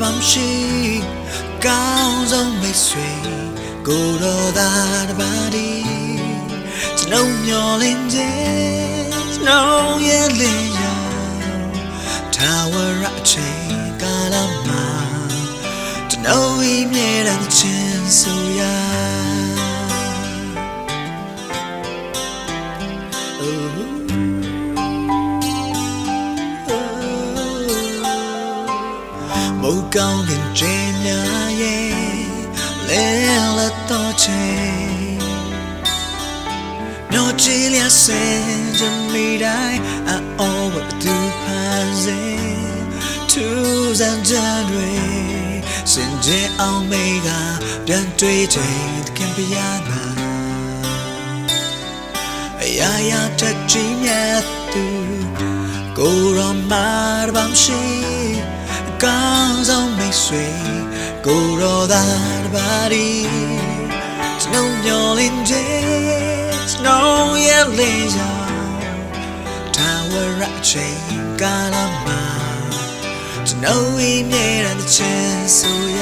ဘာမရှိကောင်းဆုံးမိတ်ဆွေကိုတော်သာတပါးဒီကျွန်ုပ်မျောလင်းခြင်းကျွန်ုပ်ရဲ့လင်းရောင်ထာဝရအချိန်ကာလမှာကျွန်ုပ်ဤမြဲတမ်းခြင်းဆိုရ မုတ်ကောင်းကင်ကျင်းများရဲ့လဲလက်တော့ချေမျောချီလျက်စင်ချမိတိုင်းအော်ဝတ်သူဖန်စေသူစံကြံတွေစင်ကြအောင်မေကပြန်တွေ့ချိန်ခင်ပြရနာအရာရာတက်ချီမြတ်သူကိုရောမာရဗမ်ရှိ ကောင်းဆုံးမိတ်ဆွေကိုရောသာတပါးဒီစနှုံညော်လင်းတဲ့စနှုံရဲ့လေးရောင်ထာဝရအချိန်ကာလမှာစနှုံဤမြဲတဲ့ချင်ဆိုရ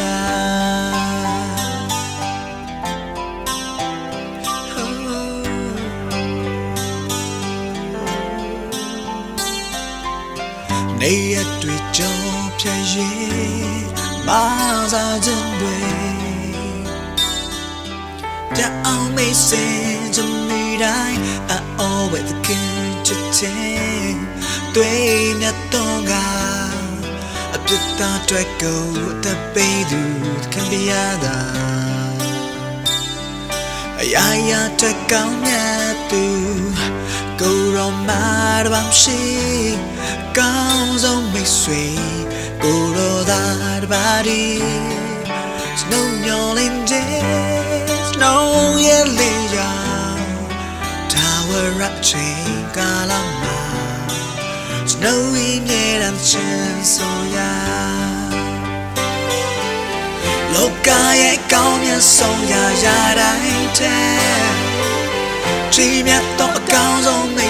နေရတွေ့ကြော ဖြည့်ရင်မာစားခြင်းတွေတအောင်မေးစင်ချမိတိုင်း I always get to take တွေ့မြတ်တော့ကအပြစ်သားတွေ့ကိုတပေးသူခံပြရတာအရာရာတက်ကောင်းမြတ်သူကိုရောမာတဘာမရှိကောင်းဆုံးမိတ်ဆွေကိုရော သာတပါးဒီ Snow yawning day Snow yelling young Tower up chain kalama Snowy made and chin so ya လောကရဲ့ကောင်းမြတ်ဆုံးရာရာတိုင်းတဲ့ချိန်မြတ်တော့အကောင်းဆုံးမိ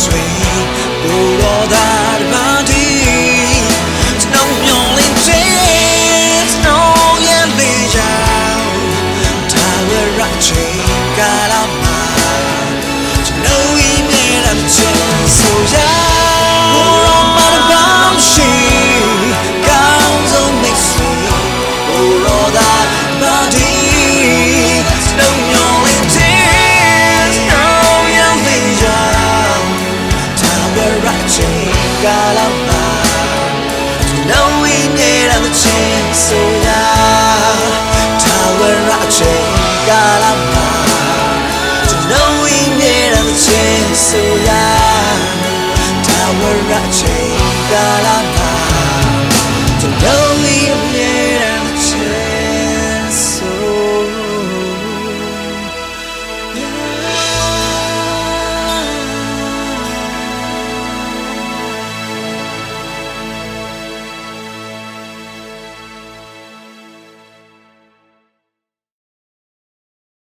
ဆုံး ratching, galama. Snow we need on the chain, so yeah. Tower ratching, galama. Snow we need on the chain, so yeah. Tower ratching, galama.